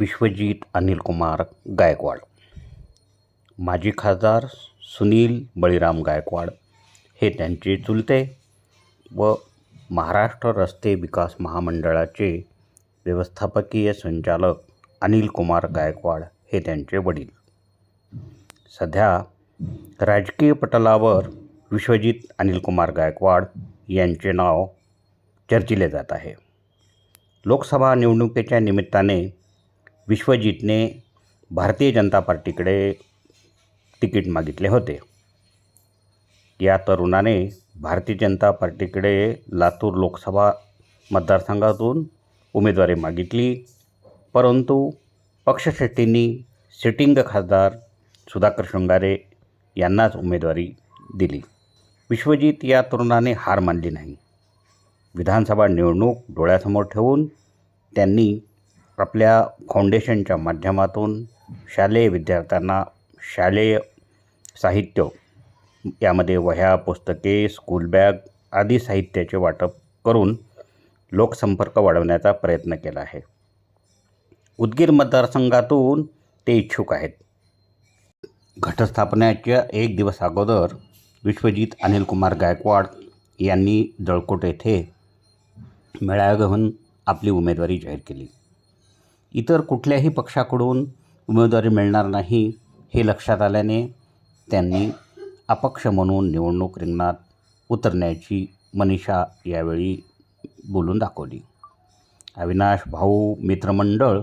विश्वजित अनिलकुमार गायकवाड. माजी खासदार सुनील बळीराम गायकवाड हे त्यांचे चुलते व महाराष्ट्र रस्ते विकास महामंडळाचे व्यवस्थापकीय संचालक अनिलकुमार गायकवाड हे त्यांचे वडील. सध्या राजकीय पटलावर विश्वजित अनिलकुमार गायकवाड यांचे नाव चर्चिले जात आहे. लोकसभा निवडणुकीच्या निमित्ताने विश्वजितने भारतीय जनता पार्टीकडे तिकीट मागितले होते. या तरुणाने भारतीय जनता पार्टीकडे लातूर लोकसभा मतदारसंघातून उमेदवारी मागितली परंतु पक्षश्रेष्ठींनी सिटिंग खासदार सुधाकर शृंगारे यांनाच उमेदवारी दिली. विश्वजित या तरुणाने हार मानली नाही. विधानसभा निवडणूक डोळ्यासमोर ठेवून त्यांनी आपल्या फाउंडेशनच्या माध्यमातून शालेय विद्यार्थ्यांना शालेय साहित्य यामध्ये वह्या पुस्तके स्कूल बॅग आदी साहित्याचे वाटप करून लोकसंपर्क वाढवण्याचा प्रयत्न केला आहे. उदगीर मतदारसंघातून ते इच्छुक आहेत. घटस्थापनेच्या एक दिवस अगोदर विश्वजित अनिलकुमार गायकवाड यांनी जळकोट येथे मेळावा घेऊन आपली उमेदवारी जाहीर केली. इतर कुठल्याही पक्षाकडून उमेदवारी मिळणार नाही हे लक्षात आल्याने त्यांनी अपक्ष म्हणून निवडणूक रिंगणात उतरण्याची मनीषा यावेळी बोलून दाखवली. अविनाश भाऊ मित्रमंडळ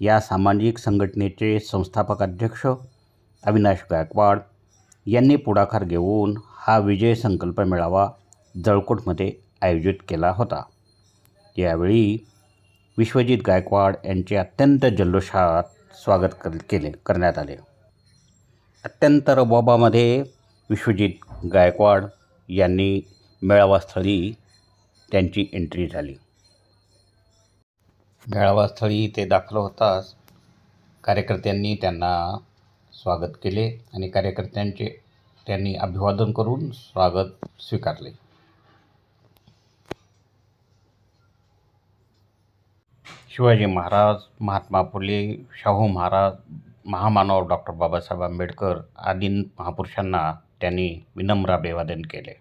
या सामाजिक संघटनेचे संस्थापक अध्यक्ष अविनाश गायकवाड यांनी पुढाकार घेऊन हा विजय संकल्प मेळावा जळकोटमध्ये आयोजित केला होता. यावेळी विश्वजित गायकवाड यांचे अत्यंत जल्लोषात स्वागत कर केले करण्यात आले. अत्यंत रबाबामध्ये विश्वजित गायकवाड यांनी मेळावास्थळी त्यांची एंट्री झाली. मेळावास्थळी ते दाखल होताच कार्यकर्त्यांनी त्यांना स्वागत केले आणि कार्यकर्त्यांचे त्यांनी अभिवादन करून स्वागत स्वीकारले. शिवाजी महाराज महात्मा फुले शाहू महाराज महामानव डॉक्टर बाबासाहेब आंबेडकर आदी महापुरुषांना त्यांनी विनम्र अभिवादन केले.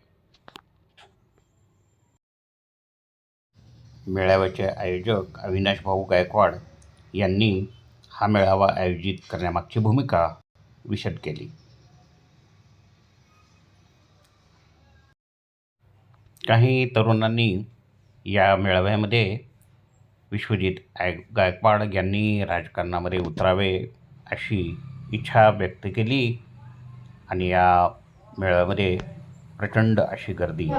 मेळाव्याचे आयोजक अविनाश भाऊ गायकवाड यांनी हा मेळावा आयोजित करण्यामागची भूमिका विशद केली. काही तरुणांनी या मेळाव्यामध्ये विश्वजित आय गायकवाड यांनी राजकारणामध्ये उतरावे अशी इच्छा व्यक्त केली आणि या मेळाव्यामध्ये प्रचंड अशी गर्दी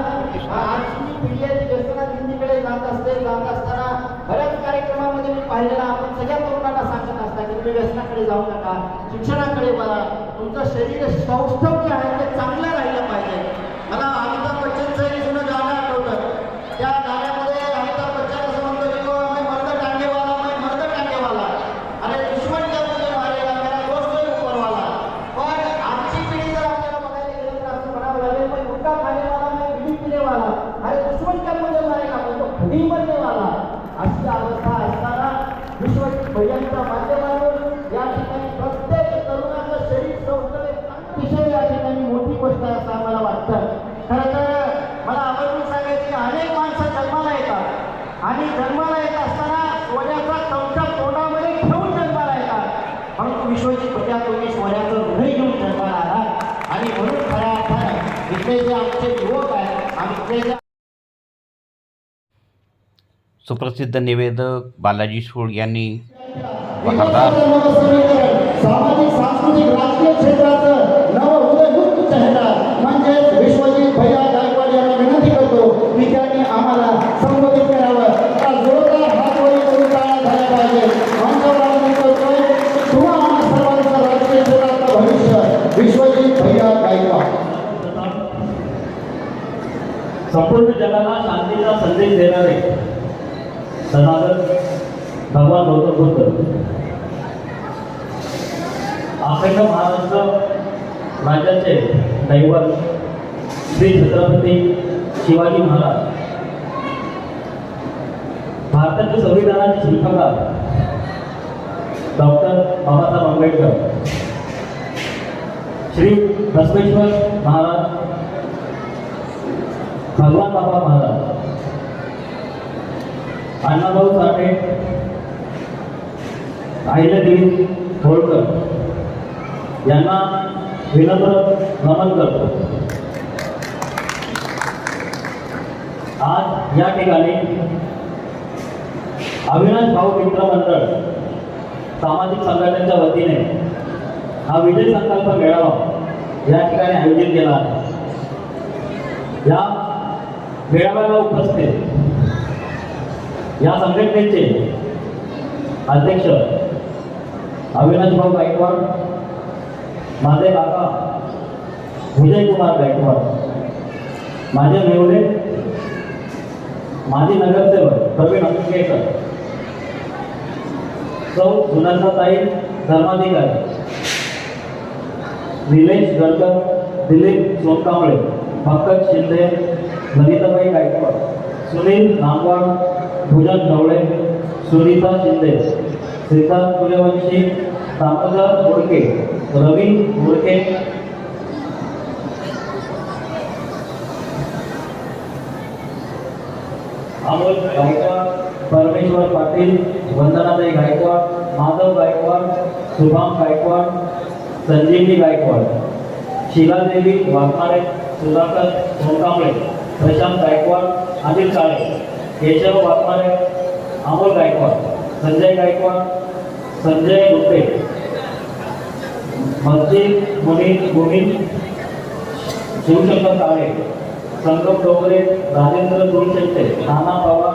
शिक्षणाकडे बघा तुमचं शरीर सौष्ठव जे आहे ते चांगलं आणि जन्माला येत असताना सोन्याचा चमचा तोंडामध्ये ठेवून जन्माला येतात. म्हणून विश्वजित भैया तुम्ही सोन्याचं हृदय घेऊन जन्माला आहात आणि म्हणून खऱ्या अर्थानं इथले जे आमचे युवक आहेत इथले जे सुप्रसिद्ध निवेदक बालाजी सूळ यांनी सामाजिक सांस्कृतिक राजकीय क्षेत्राचं नव उदयमुक्त चेहरा म्हणजेच विश्वजित भैया गायकवाड यांना विनंती करतो की त्यांनी आम्हाला संबोधित करावं त्या जोरदार हातवरी करून टाळ्या झाल्या पाहिजे मंचावर आम्ही करतोय किंवा आम्हा सर्वांचं राजकीय क्षेत्रातलं भविष्य विश्वजित भैया गायकवाड संपूर्ण जगाला शांतीचा संदेश देणारे सनातन भगवान गौतम बुद्ध. अखंड महाराष्ट्र राज्याचे दैवत श्री छत्रपती शिवाजी महाराज. भारताच्या संविधानाचे शिल्पकार डॉक्टर बाबासाहेब आंबेडकर. श्री बसवेश्वर महाराज भगवान बाबा महाराज. अण्णाभाऊ साठे अहिल्यादेवी होळकर. यांना विनम्र नमन करतो. आज या ठिकाणी अविनाश भाऊ मित्र मंडळ सामाजिक संघटनेच्या वतीने हा विजय संकल्प मेळावा या ठिकाणी आयोजित केला आहे. या मेळाव्याला उपस्थित या संघटनेचे अध्यक्ष अविनाश भाऊ गायकवाड माझे काका विजयकुमार गायकवाड माझे मेवले माजी नगरसेवक प्रवीण अंकेकर सौ सुनंदाताई धर्माधिकारी निलेश गडकर दिलीप सोनकांबळे पंकज शिंदे ललिताबाई गायकवाड सुनील नामवाड भुजन ढवळे सुनीता शिंदे श्रीकांत सूर्यवंशी दामोदर मोडके रवी मोडके. अमोल गायकवाड परमेश्वर पाटील वंदनाताई गायकवाड माधव गायकवाड शुभम गायकवाड संजीवनी गायकवाड शिलादेवी वाघमारे सुधाकर सोनकांबळे. प्रशांत गायकवाड अनिल काळे केशव वाघमारे अमोल गायकवाड संजय गायकवाड संजय गुप्ते मस्जिद Muni Govind Shivshankar Kale Sangam Dongre Rajendra Gurushette Nana Pawar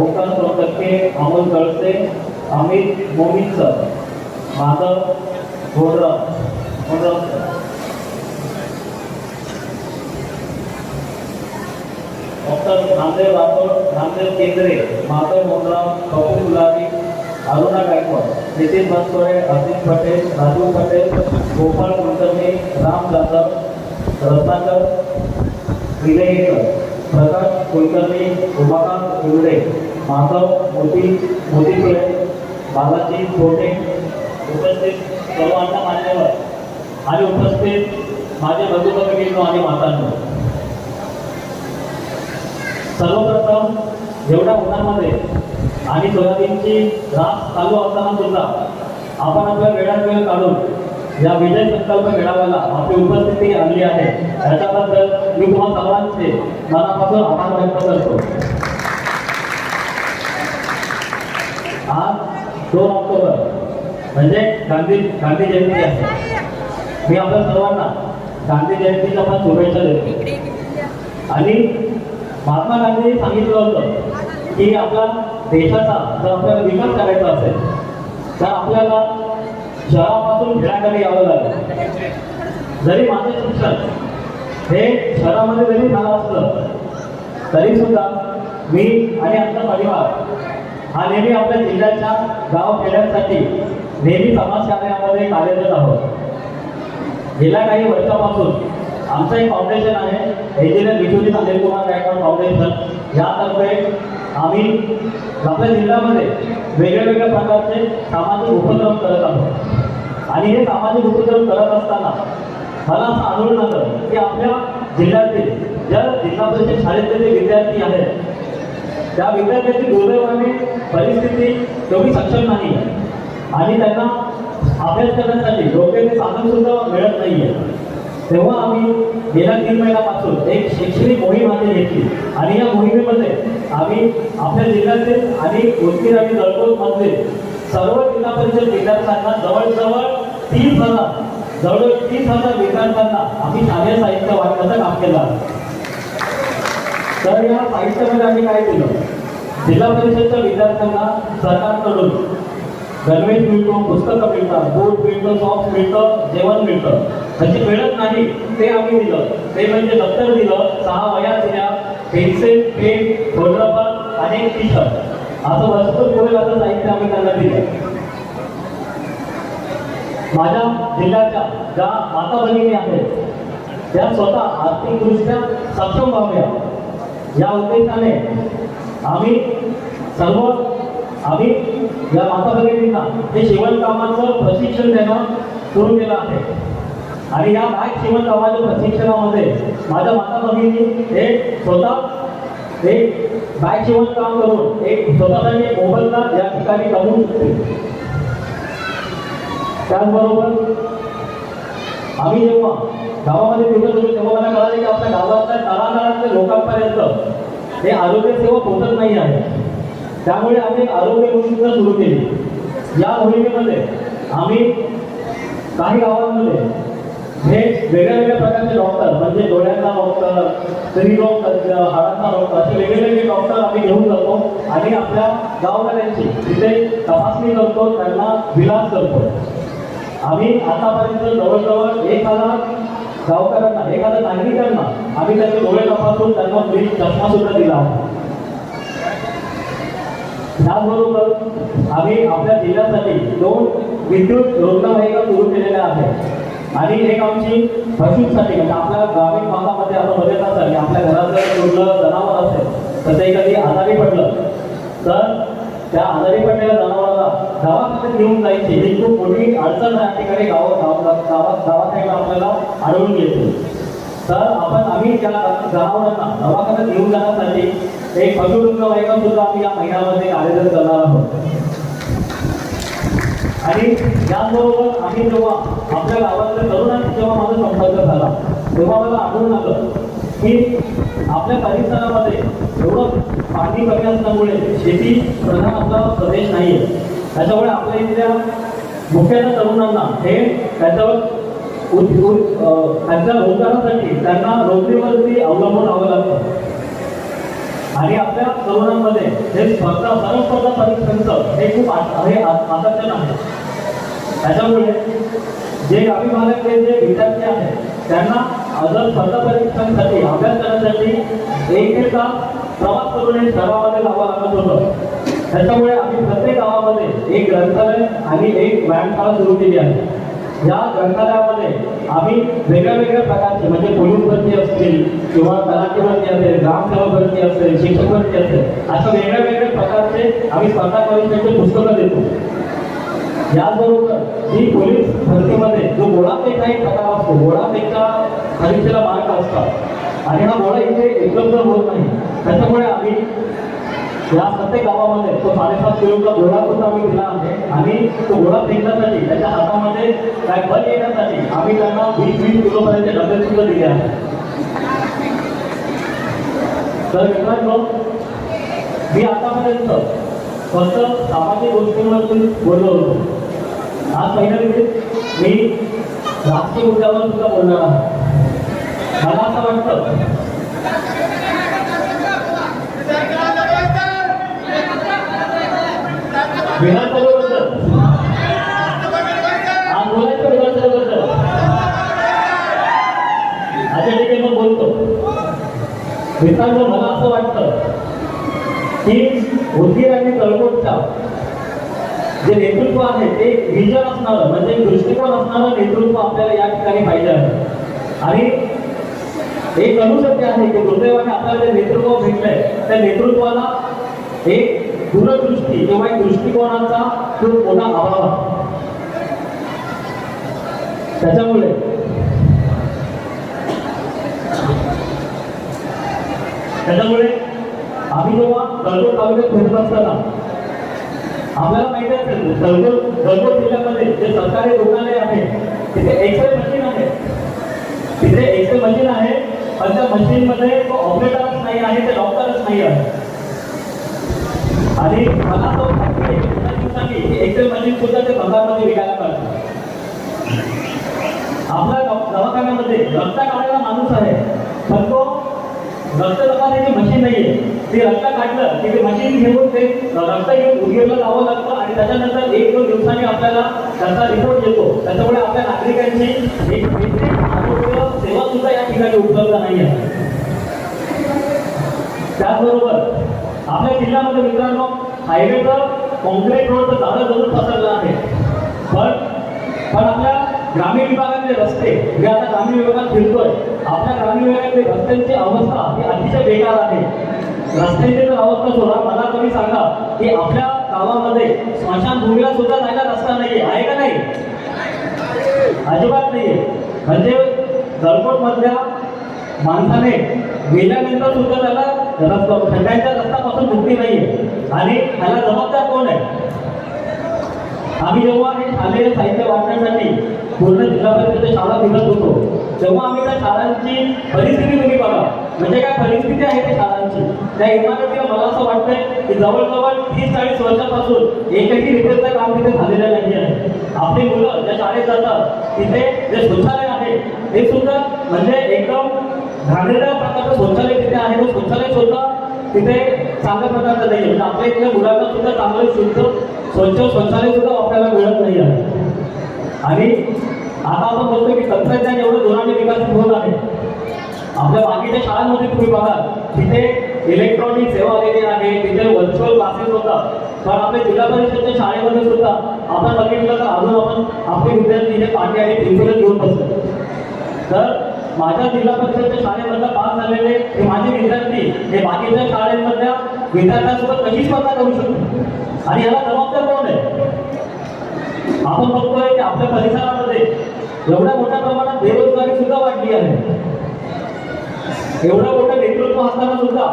Omkar Sontakke Amol Kalse Amit Momit sir Madhav Ghodrao Ghodrao sir. Doctor Namdev Rathod Namdev Kendre Madhav Mondrao Kapoor गुलाबी अरुणा गायकवाड नितीन बनसोडे अजित पटेल राजू पटेल गोपाळ कुलकर्णी राम जाधव रत्नाकर विजयकर प्रकाश कुलकर्णी उमाकांत हिवडे माधव मोती मोतीपुळे बालाजी कोटे उपस्थित सर्वांना मान्यवर. आणि उपस्थित माझे बंधू भगिनींनो आणि मातांनो सर्वप्रथम एवढ्या उन्हामध्ये आणि सोयाबीनची रास चालू असताना सुद्धा आपण आपल्या वेळात वेळ काढून या विजय संकल्प मेळाव्याला आपली उपस्थिती आणली आहे. याच्याबद्दल मी तुम्हाला सर्वांचे मनापासून आभार व्यक्त करतो. आज दोन ऑक्टोबर म्हणजे गांधी गांधी जयंती आहे. मी आपल्या सर्वांना गांधी जयंतीच्या पण शुभेच्छा देतो. आणि महात्मा गांधींनी सांगितलं होतं की आपला देशाचा जर आपल्याला विकास करायचा असेल तर आपल्याला शहरापासून खेळाकडे यावं लागेल. जरी माझं शिक्षण हे शहरामध्ये जरी झालं असलं तरी सुद्धा मी आणि आमचा परिवार हा नेहमी आपल्या जिल्ह्याच्या गाव खेड्यांसाठी नेहमी समाजकार्यामध्ये कार्यरत आहोत. गेल्या काही वर्षापासून आमचं एक फाउंडेशन आहे. इंजिनियर विश्वजित अनिल कुमार गायकवाड फाउंडेशन यातर्फे आम्ही आपल्या जिल्ह्यामध्ये वेगळ्या वेगळ्या प्रकारचे सामाजिक उपक्रम करत आहोत. आणि हे सामाजिक उपक्रम करत असताना मला असं आढळून आलं की आपल्या जिल्ह्यातील ज्या जिल्हा परिषद शाळेतले जे विद्यार्थी आहेत त्या विद्यार्थ्यांची दुर्दैवाने परिस्थिती तेवढी सक्षम नाही आहे. आणि त्यांना अभ्यास करण्यासाठी योग्य ते साधन सुद्धा मिळत नाही आहे तेव्हा आम्ही गेल्या तीन महिन्यापासून एक शैक्षणिक मोहीम हाती घेतली. आणि या मोहिमेमध्ये आम्ही आपल्या जिल्ह्यातील आणि उदगीर आणि जळकोट सर्व जिल्हा परिषद विद्यार्थ्यांना जवळजवळ तीस हजार जवळजवळ तीस हजार विद्यार्थ्यांना आम्ही शालेय साहित्य वाटण्याचं काम केलं आहे. तर या साहित्यामध्ये आम्ही काय केलं? जिल्हा परिषदच्या विद्यार्थ्यांना सरकारकडून गणवेश मिळतो पुस्तकं मिळतात बूट मिळतं सॉक्स मिळतं जेवण मिळतं. म्हणजे मिळत नाही ते आम्ही दिलं. ते म्हणजे दप्तर दिलं सहा वया दिल्या पेन्सिल पेन फोटोग्राफर आणि टी शर्ट असं भरपूर पुढे असं साहित्य आम्ही त्यांना दिलं. माझ्या जिल्ह्याच्या ज्या माता भगिनी आहेत त्या स्वतः आर्थिकदृष्ट्या सक्षम व्हाव्या या उद्देशाने आम्ही सर्व आम्ही या माता भगिनींना हे शिवणकामाचं प्रशिक्षण देणं सुरू केलं आहे. आणि या बॅग शिवणकामाच्या प्रशिक्षणामध्ये माझ्या माता भगिनी हे स्वतः एक बॅग शिवणकाम करून एक स्वतःसाठी मोबदला या ठिकाणी कमवू शकते त्याचबरोबर आम्ही जेव्हा गावामध्ये फिरत होतो तेव्हा मला कळाले की आपल्या गावातल्या तळागाळातल्या लोकांपर्यंत हे आरोग्य सेवा पोहोचत नाही आहे. त्यामुळे आम्ही आरोग्य मोहीम सुरू केली. या मोहिमेमध्ये आम्ही काही गावांमध्ये हे वेगळ्या वेगळ्या प्रकारचे डॉक्टर म्हणजे डोळ्यांना डॉक्टर स्त्री डॉक्टर हाडांना डॉक्टर असे वेगळे वेगळे डॉक्टर आम्ही घेऊन जातो आणि आपल्या गावकऱ्यांची तिथे तपासणी करतो त्यांना विलास करतो. आम्ही आतापर्यंत जवळजवळ एक हजार गावकऱ्यांना एखादा नागरिकांना आम्ही त्यांचे डोळे तपासून त्यांना फ्री चष्मा सुद्धा दिला आहे त्याचबरोबर आम्ही आपल्या जिल्ह्यासाठी दोन विद्युत रुग्णवाहिका सुरू केलेल्या आहेत. आणि एक आमची पशूंसाठी म्हणजे आपल्या ग्रामीण भागामध्ये आपण बघत असाल की आपल्या घरात जर कुठलं जनावर असेल तर ते कधी आजारी पडलं तर त्या आजारी पडलेल्या जनावराला गावाकडे घेऊन जायची. ही खूप मोठी अडचण या ठिकाणी गाव गावात गावात दवाखान्याला आपल्याला आढळून येते. तर आपण आम्ही त्या जनावरांना दवाखान्यात घेऊन जाण्यासाठी एक पशुरुग्णवाहिका सुद्धा आम्ही या महिन्यामध्ये कार्यरत करणार आहोत. आणि त्याचबरोबर आम्ही जेव्हा आपल्या गावात तरुणांशी जेव्हा माझा संपर्क झाला तेव्हा मला आढळून आलं की आपल्या परिसरामध्ये एवढं पाणी कमी असल्यामुळे शेती प्रधान आपला प्रदेश नाही आहे त्याच्यामुळे आपल्या इथल्या मुख्याच्या तरुणांना हे त्याच्यावर त्यांच्या रोजगारासाठी त्यांना नोकरीवरती अवलंबून राहावं लागतं. आणि आपल्या तरुणांमध्ये हे स्पर्धा सर्वस्पर्धा परीक्षांचं हे खूप हे आकर्षण आहे. त्याच्यामुळे जे ग्रामीण भागातले जे विद्यार्थी आहेत त्यांना अजून स्पर्धा परीक्षांसाठी अभ्यास करण्यासाठी एक तास प्रवास करून हे लावा लागत होतं? त्याच्यामुळे आम्ही प्रत्येक गावामध्ये एक ग्रंथालय आणि एक व्यायामशाळा सुरू केली आहे. या ग्रंथालयामध्ये आम्ही वेगळ्या वेगळ्या प्रकारचे म्हणजे पोलीस भरती असतील किंवा तलाठी भरती असेल ग्रामसेवक भरती असेल शिक्षक भरती असेल अशा वेगळ्या वेगळ्या प्रकारचे आम्ही स्पर्धा परीक्षेचे पुस्तकं देतो. याचबरोबर ही पोलीस भरतीमध्ये जो गोळाफेक हा एक प्रकार असतो गोळाफेकच्या परीक्षेला मार्क असतात. आणि हा गोळा इथे उपलब्ध होत नाही. त्याच्यामुळे आम्ही या प्रत्येक गावामध्ये तो साडेसात किलोचा घोडा सुद्धा आम्ही दिला आहे. आणि तो घोडा फेकण्यासाठी त्याच्या हातामध्ये काय बल येण्यासाठी आम्ही त्यांना वीस वीस किलोपर्यंत डबे सुद्धा दिले आहे तर मित्रांनो मी आतापर्यंत फक्त सामाजिक गोष्टींवरती बोललो होतो. आज पहिल्या मी राजकीय मुद्द्यावर सुद्धा बोलणार आहे. मला असं वाटतं विधानसभेबद्दल आज बोलायचं विधानसभेबद्दल अच्छा ठीक बोलतो. मित्रांनो मला असं वाटतं की उदगीर आणि तळकोटचा जे नेतृत्व आहे ते विजन असणारं म्हणजे दृष्टिकोन असणारं नेतृत्व आपल्याला या ठिकाणी पाहिजे आहे. आणि एक अनुसत्य आहे की दुर्दैवाने आपल्याला जे नेतृत्व भेटलंय त्या नेतृत्वाला एक दूरदृष्टी किंवा एक दृष्टिकोनाचा खूप मोठा अभाव आहे. त्याच्यामुळे त्याच्यामुळे आम्ही जेव्हा तळकोट तालुक्यात फिरत असताना आपल्याला माहिती असेल तळकोट तळकोट जिल्ह्यामध्ये जे सरकारी रुग्णालय आहे तिथे एक्सरे मशीन आहे. तिथे एक्सरे मशीन आहे पण त्या मशीनमध्ये तो ऑपरेटरच नाही आहे ते डॉक्टरच नाही आहे. आणि मला तो दिवसांनी एक्सेल मशीन सुद्धा ते बंगालमध्ये विकायला पाहिजे आपल्या दवाखान्यामध्ये रस्ता काढायला माणूस आहे पण तो रक्त तपासायची मशीन नाहीये ते रक्त काढलं की ते मशीन घेऊन ते रक्त घेऊन उदगीरला जावं लागतं आणि त्याच्यानंतर एक दोन दिवसांनी आपल्याला त्याचा रिपोर्ट येतो. त्याच्यामुळे आपल्या नागरिकांची एक बेसिक आरोग्य सेवा सुद्धा या ठिकाणी उपलब्ध नाही आहे. त्याचबरोबर आपल्या जिल्ह्यामध्ये मित्रांनो हायवेचं कॉन्क्रीट रोड झाडं जरूर पसरलं आहे. पण पण आपल्या ग्रामीण विभागातले रस्ते मी आता ग्रामीण विभागात फिरतोय. आपल्या ग्रामीण विभागातली रस्त्यांची अवस्था ही अतिशय बेकार आहे. रस्त्यांची जर अवस्था सोडा मला तुम्ही सांगा की आपल्या गावामध्ये स्मशानभूमीला सुद्धा जायला रस्ता नाही आहे का नाही? अजिबात नाहीये. म्हणजे जळकोट मधल्या माणसाने गेल्यानंतर सुद्धा त्याला रस्ता खड्ड्यांच्या रस्त्यापासून मुक्ती नाहीये. आणि त्याला जबाबदार कोण आहे? आम्ही जेव्हा हे शालेय साहित्य वाचण्यासाठी पूर्ण जिल्ह्यापर्यंत शाळा फिरत होतो. तेव्हा आम्ही त्या शाळांची परिस्थिती तुम्ही बघा म्हणजे काय परिस्थिती आहे त्या शाळांची? त्या इमारतीला मला असं वाटतंय की जवळजवळ तीस चाळीस वर्षापासून एकही रिपेअरचं काम तिथे झालेलं नाही आहे आपली मुलं ज्या शाळेत जातात तिथे जे शौचालय आहे ते सुद्धा म्हणजे एकदम घाणेरड्या प्रकारचं शौचालय तिथे आहे. तो शौचालय सुद्धा तिथे चांगल्या प्रकारचं नाही आहे म्हणजे आपल्या इथल्या मुलांना सुद्धा चांगलं शुद्ध स्वच्छ शौचालय सुद्धा आपल्याला मिळत नाही आहे आणि आता आपण बोलतो की तंत्रज्ञान एवढं जोराने विकसित होत आहे. आपल्या बाकीच्या शाळांमध्ये तुम्ही बघा तिथे इलेक्ट्रॉनिक सेवा आलेली आहे तिथे व्हर्च्युअल क्लासेस होतात. पण आपल्या जिल्हा परिषदच्या शाळेमध्ये सुद्धा आपण बघितलं तर अजून आपण आपले विद्यार्थी हे पाठी आणि प्रिन्सिपल घेऊन बसतो तर माझ्या जिल्हा परिषदच्या शाळेमधला पास झालेले हे माझे विद्यार्थी हे बाकीच्या शाळेमधल्या विद्यार्थ्यांसोबत कशी स्पर्धा करू शकतो आणि याला जबाबदार कोण आहे? आपण बघतोय की आपल्या परिसरामध्ये एवढ्या मोठ्या प्रमाणात बेरोजगारी सुद्धा वाढली आहे. एवढं मोठं नेतृत्व असताना सुद्धा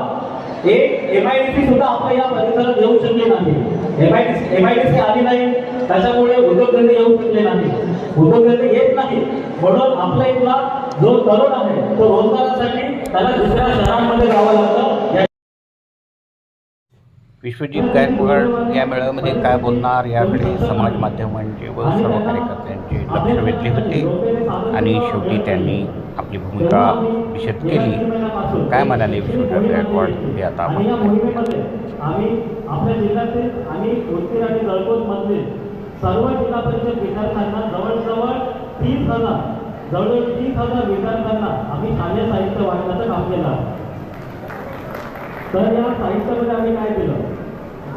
एक एम आय डी सी सुद्धा आपल्या या परिसरात येऊ शकले नाही. M I D M I D C आली नाही त्याच्यामुळे उद्योगधंदे येऊ शकले नाही. उद्योगधंदे येत नाही म्हणून आपला इथला जो तरुण आहे तो रोजगारासाठी त्याला दुसऱ्या शहरांमध्ये जावं लागतं. विश्वजित गायकवाड या मेळाव्यामध्ये म्हणजे काय बोलणार? याकडे समाज माध्यमांचे व सर्व कार्यकर्त्यांचे लक्ष वेधले होते. आणि शेवटी त्यांनी आपली भूमिका विशद केली. काय म्हणाले विश्वजित गायकवाड? हे आता आपण आपल्या जिल्ह्यातील आणि उदगीर आणि जळकोट सर्व जिल्हा परिषद विद्यार्थ्यांना जवळजवळ तीस हजार जवळजवळ तीस हजार विद्यार्थ्यांना आम्ही शालेय साहित्य वाटण्याचं काम केलं. तर या साहित्यामध्ये आम्ही काय केलं?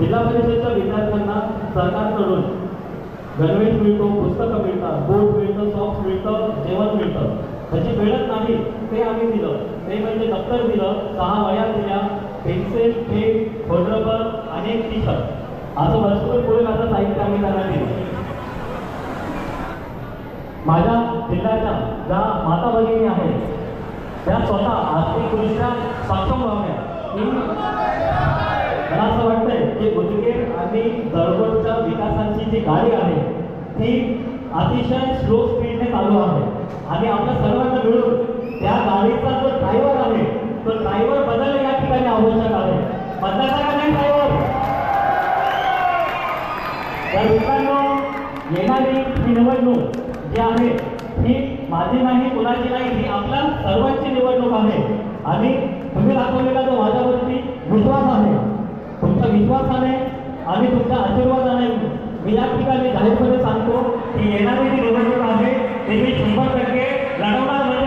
जिल्हा परिषदेच्या विद्यार्थ्यांना सरकारकडून गणवेश मिळतो पुस्तकं मिळतात बोर्ड मिळतं सॉक्स मिळतं जेवण मिळतं. त्याची मिळत नाही ते आम्ही दिलं. ते म्हणजे दप्तर दिलं सहा वया दिल्या पेन्सिल पेन खोडरबर आणि टी शर्ट असं भरपूर पुढे माझं साहित्य आम्ही त्यांना दिलं. माझ्या जिल्ह्याच्या ज्या माता भगिनी आहेत त्या स्वतः आर्थिकदृष्ट्या सक्षम व्हाव्या मला असं वाटतंय की उदगीर आणि जळकोटच्या विकासाची जी गाडी आहे ती अतिशय स्लो स्पीडने चालू आहे. आणि आपल्या सर्वांना मिळून त्या गाडीचा जो ड्रायव्हर आहे तो ड्रायव्हर बदलणं या ठिकाणी आवश्यक आहे. बदलायचा का नाही ड्रायव्हर तर मित्रांनो येणारी ही निवडणूक जी आहे ही माझी नाही कुणाची नाही ही आपल्या सर्वांची निवडणूक आहे. आणि तुम्ही दाखवलेला जो माझ्यावरती विश्वास आहे विश्वास विश्वासाने आणि तुमच्या आशीर्वादाने मी या ठिकाणी जाहीरपणे सांगतो की येणारी जी निवडणूक आहे ते मी शंभर टक्के लढवणार